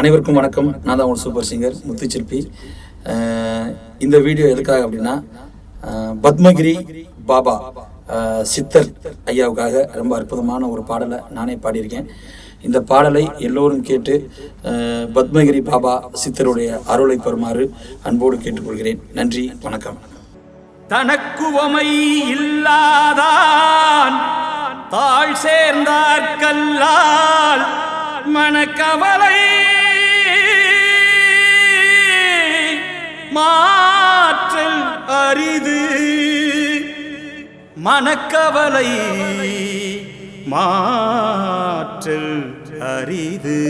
அனைவருக்கும் வணக்கம். நான் தான் ஒரு சூப்பர் சிங்கர் முத்துச்சிற்பி. இந்த வீடியோ எதுக்காக அப்படின்னா பத்மகிரி பாபா சித்தர் ஐயாவுக்காக ரொம்ப அற்புதமான ஒரு பாடலை நானே பாடியிருக்கேன். இந்த பாடலை எல்லோரும் கேட்டு பத்மகிரி பாபா சித்தருடைய அருளை பெறுமாறு அன்போடு கேட்டுக்கொள்கிறேன். நன்றி வணக்கம். தனக்குவமை இல்லாதான் தாழ் சேர்ந்தார்கல்லால் மனக்கவலை மாற்றல் அரிது. மனக்கவலை மாற்றல் அரிது.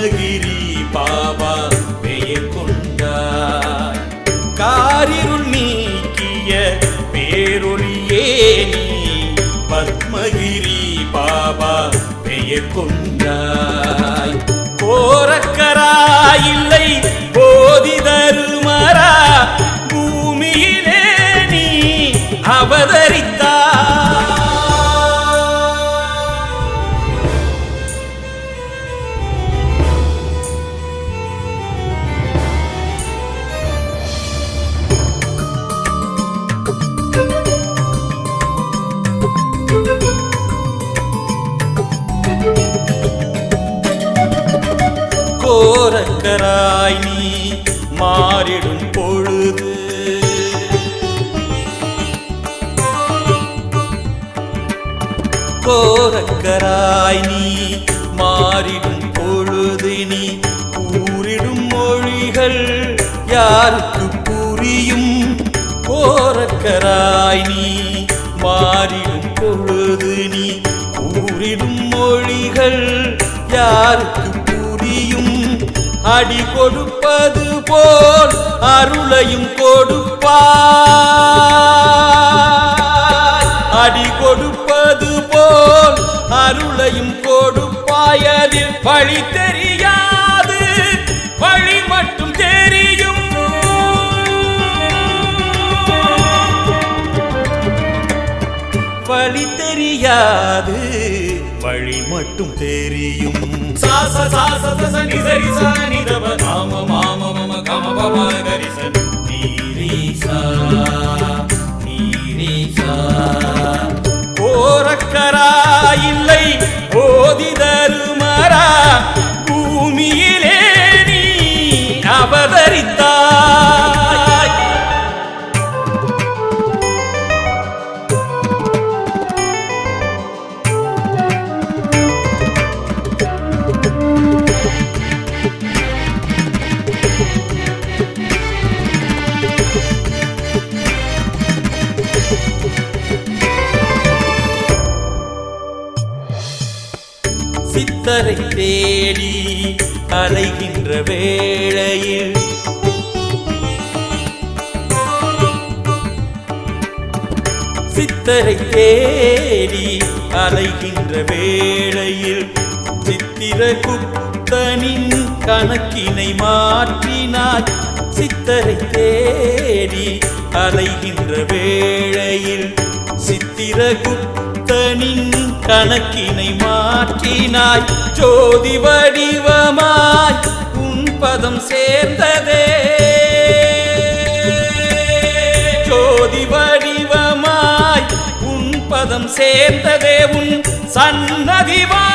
பத்மகிரி பாபா பெயர் கொண்டார். காரிருள் நீக்கிய பேரொழியே நீ பத்மகிரி பாபா பெயர் கொண்டாய். போரக்கரா இல்லை போதிதரு கோரக்கராய் நீ மாறிடும் பொழுது. கோரக்கராய் நீ மாறிடும் பொழுது நீ கூறிடும் மொழிகள் யாருக்கு புரியும்? கோரக்கராய் நீ மாறிடும் பொழுது நீ கூறிடும் மொழிகள் யாருக்கு அடி கொடுப்பது போல் அருளையும் கொடுப்பாய். அடி கொடுப்பது போல் அருளையும் கொடுப்பாயதில் வழி தெரியாது. வழி மட்டும் தெரியும். வழி தெரியாது. வழி மட்டும் தெரியும். சாச சாச சச நிசரி ச நிதப மாம மாம மம கம பம கரிச நீரீசா நீரீசா சித்தரை தேடி அலைகின்ற வேளையில் சித்தரை தேடி அலைகின்ற வேளையில் சித்திர சித்திரகுப்தனின் கணக்கினை மாற்றினாய் சித்தரை தேடி அலைகின்ற வேளையில் சித்திரகுப்தனின் கணக்கினை மாற்றினாய். ஜோதி வடிவமாய் உன் பதம் சேர்ந்ததே. ஜோதி வடிவமாய் உன் பதம் சேர்ந்ததே. உன் சன்னதிவா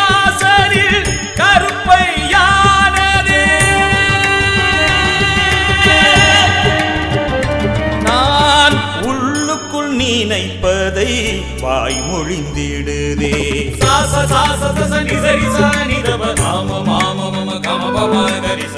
வாய்மொழிந்திடுதே. சாச சாச சச சரி சா நிதப மாம மாம மம கம பம கரிச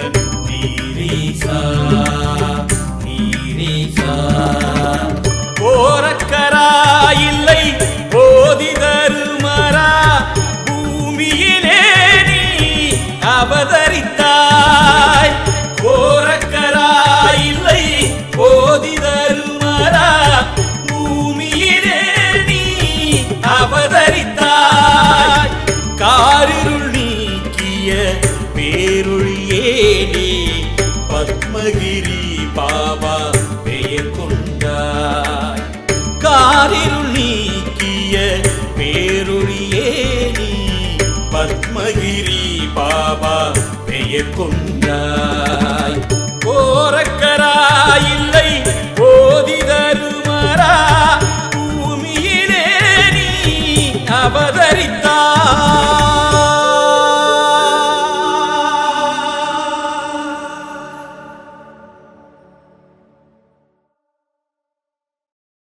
அருணகிரி பாபா பெயர் கொண்டாய். காரிருள் நீக்கிய பேருளியே நீ பத்மகிரி பாபா பெயர் கொண்டாய். கோரக்கரா இல்லை போதி தருமரா பூமியிலே நீ அவதரித்தாய்.